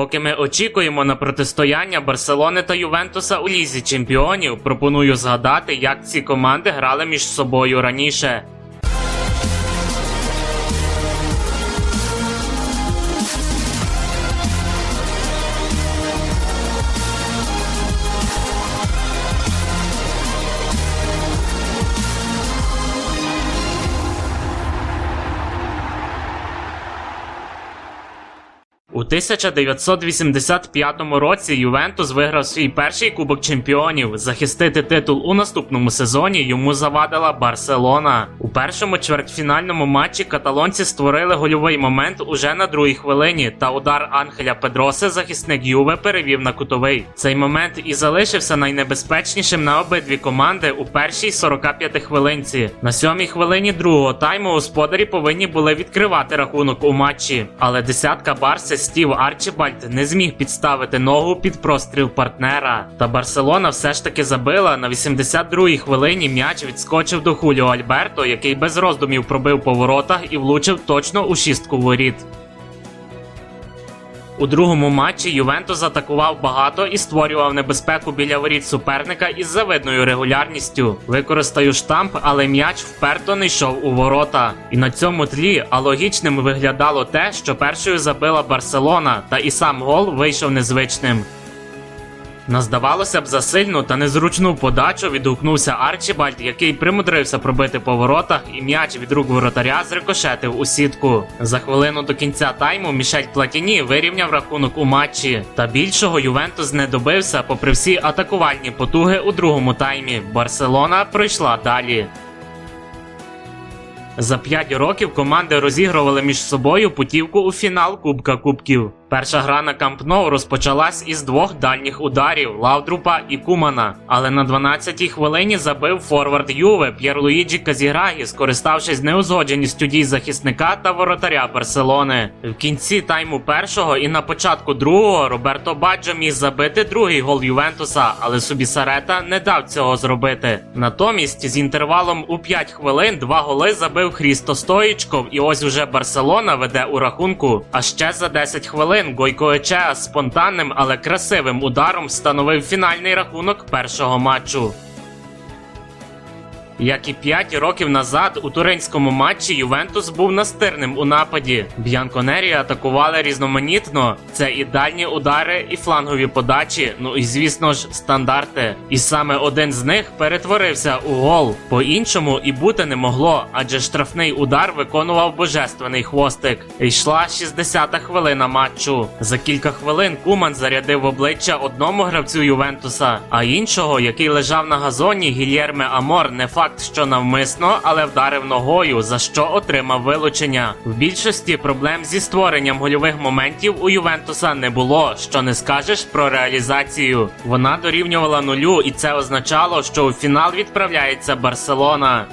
Поки ми очікуємо на протистояння Барселони та Ювентуса у лізі чемпіонів, пропоную згадати, як ці команди грали між собою раніше. У 1985 році Ювентус виграв свій перший кубок чемпіонів. Захистити титул у наступному сезоні йому завадила Барселона. У першому чвертьфінальному матчі каталонці створили гольовий момент уже на другій хвилині, та удар Анхеля Педроси захисник Юве перевів на кутовий. Цей момент і залишився найнебезпечнішим на обидві команди у першій 45 хвилинці. На сьомій хвилині другого тайму господарі повинні були відкривати рахунок у матчі, але десятка Барси Стів Арчібальд не зміг підставити ногу під простріл партнера. Та Барселона все ж таки забила на 82-й хвилині. М'яч відскочив до Хуліо Альберто, який без роздумів пробив по воротах і влучив точно у шістку воріт. У другому матчі Ювентус атакував багато і створював небезпеку біля воріт суперника із завидною регулярністю. Використаю штамп, але м'яч вперто не йшов у ворота. І на цьому тлі алогічним виглядало те, що першою забила Барселона, та і сам гол вийшов незвичним. На здавалося б засильну та незручну подачу відгукнувся Арчібальд, який примудрився пробити по воротах, і м'яч від рук воротаря зрикошетив у сітку. За хвилину до кінця тайму Мішель Платіні вирівняв рахунок у матчі. Та більшого Ювентус не добився, попри всі атакувальні потуги у другому таймі. Барселона пройшла далі. За 5 років команди розігрували між собою путівку у фінал Кубка Кубків. Перша гра на Камп Ноу розпочалась із двох дальніх ударів Лавдрупа і Кумана. Але на 12-й хвилині забив форвард Юве П'єрлуїджі Казіграгі, скориставшись неузгодженістю дій захисника та воротаря Барселони. В кінці тайму першого і на початку другого Роберто Баджо міг забити другий гол Ювентуса, але Субісарета не дав цього зробити. Натомість з інтервалом у 5 хвилин два голи забив Хрісто Стоїчков, і ось уже Барселона веде у рахунку. А ще за 10 хвилин Гойко Ечеа спонтанним, але красивим ударом встановив фінальний рахунок першого матчу. Як і 5 років назад у туринському матчі Ювентус був настирним у нападі. Б'янконері атакували різноманітно. Це і дальні удари, і флангові подачі, ну і звісно ж стандарти. І саме один з них перетворився у гол. По-іншому і бути не могло, адже штрафний удар виконував божественний хвостик. Йшла 60-та хвилина матчу. За кілька хвилин Куман зарядив обличчя одному гравцю Ювентуса, а іншого, який лежав на газоні, Гільєрме Амор, не факт, що навмисно, але вдарив ногою, за що отримав вилучення. В більшості проблем зі створенням гольових моментів у Ювентуса не було, що не скажеш про реалізацію. Вона дорівнювала нулю, і це означало, що у фінал відправляється Барселона.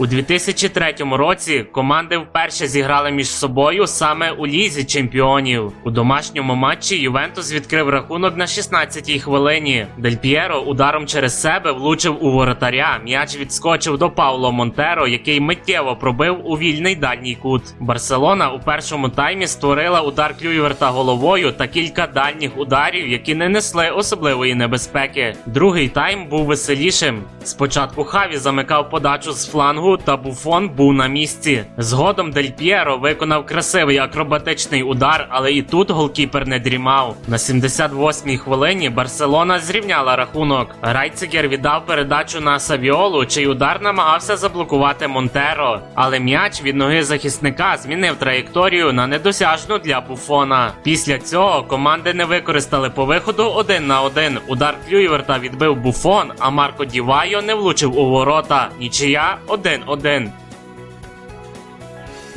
У 2003 році команди вперше зіграли між собою саме у лізі чемпіонів. У домашньому матчі Ювентус відкрив рахунок на 16-й хвилині. Дель П'єро ударом через себе влучив у воротаря. М'яч відскочив до Пауло Монтеро, який миттєво пробив у вільний дальній кут. Барселона у першому таймі створила удар Клюйверта головою та кілька дальніх ударів, які не несли особливої небезпеки. Другий тайм був веселішим. Спочатку Хаві замикав подачу з флангу, та Буфон був на місці. Згодом Дель П'єро виконав красивий акробатичний удар, але і тут голкіпер не дрімав. На 78-й хвилині Барселона зрівняла рахунок. Райцегер віддав передачу на Савіолу, чий удар намагався заблокувати Монтеро. Але м'яч від ноги захисника змінив траєкторію на недосяжну для Буфона. Після цього команди не використали по виходу один на один. Удар Клюйверта відбив Буфон, а Марко Дівайо не влучив у ворота. Нічия Oden, Oden.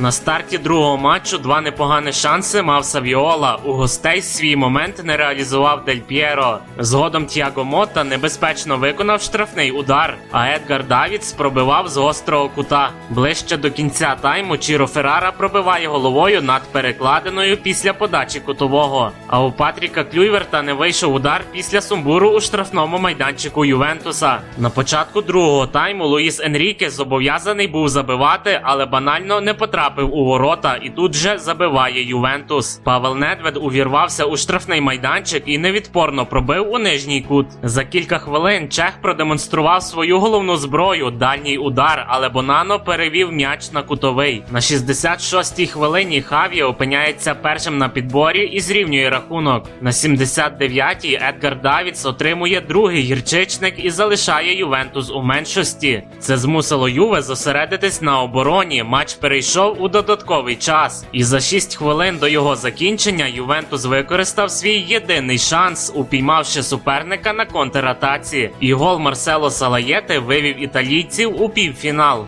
На старті другого матчу два непогані шанси мав Савіола. У гостей свій момент не реалізував Дель П'єро. Згодом Тіаго Мота небезпечно виконав штрафний удар, а Едгар Давідс пробивав з гострого кута. Ближче до кінця тайму Чіро Феррара пробиває головою над перекладиною після подачі кутового. А у Патріка Клюйверта не вийшов удар після сумбуру у штрафному майданчику Ювентуса. На початку другого тайму Луїс Енріке зобов'язаний був забивати, але банально не потрапив потрапив у ворота і тут же забиває Ювентус. Павел Недвед увірвався у штрафний майданчик і невідпорно пробив у нижній кут. За кілька хвилин Чех продемонстрував свою головну зброю дальній удар, але Бонано перевів м'яч на кутовий. На 66-й хвилині Хаві опиняється першим на підборі і зрівнює рахунок. На 79-й Едгар Давіц отримує другий гірчичник і залишає Ювентус у меншості. Це змусило Юве зосередитись на обороні. Матч перейшов у додатковий час, і за 6 хвилин до його закінчення Ювентус використав свій єдиний шанс, упіймавши суперника на контратаці. І гол Марсело Салаєте вивів італійців у півфінал.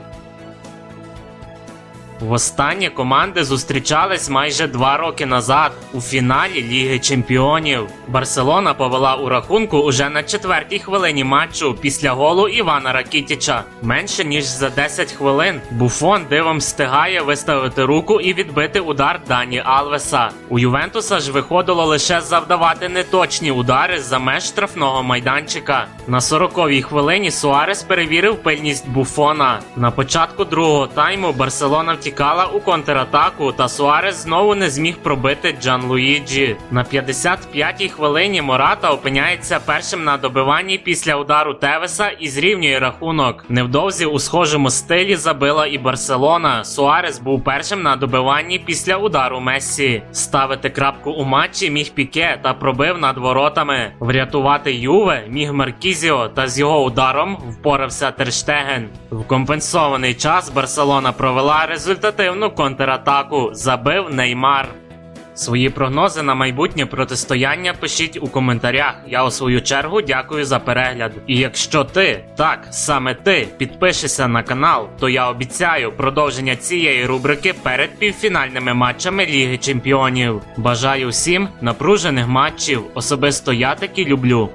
Востаннє команди зустрічались майже два роки назад у фіналі Ліги Чемпіонів. Барселона повела у рахунку уже на четвертій хвилині матчу після голу Івана Ракітіча. Менше ніж за 10 хвилин Буфон дивом встигає виставити руку і відбити удар Дані Алвеса. У Ювентуса ж виходило лише завдавати неточні удари за меж штрафного майданчика. На 40-й хвилині Суарес перевірив пильність Буфона. На початку другого тайму Барселона втікала у контратаку, та Суарес знову не зміг пробити Джан Луїджі. На 55-й хвилині Мората опиняється першим на добиванні після удару Тевеса і зрівнює рахунок. Невдовзі у схожому стилі забила і Барселона. Суарес був першим на добиванні після удару Мессі. Ставити крапку у матчі міг Піке та пробив над воротами. Врятувати Юве міг Маркізіо та з його ударом впорався Терштеген. В компенсований час Барселона провела результативну контратаку. Забив Неймар. Свої прогнози на майбутнє протистояння пишіть у коментарях. Я у свою чергу дякую за перегляд. І якщо ти, так саме ти, підпишешся на канал, то я обіцяю продовження цієї рубрики перед півфінальними матчами Ліги Чемпіонів. Бажаю всім напружених матчів. Особисто я таки люблю.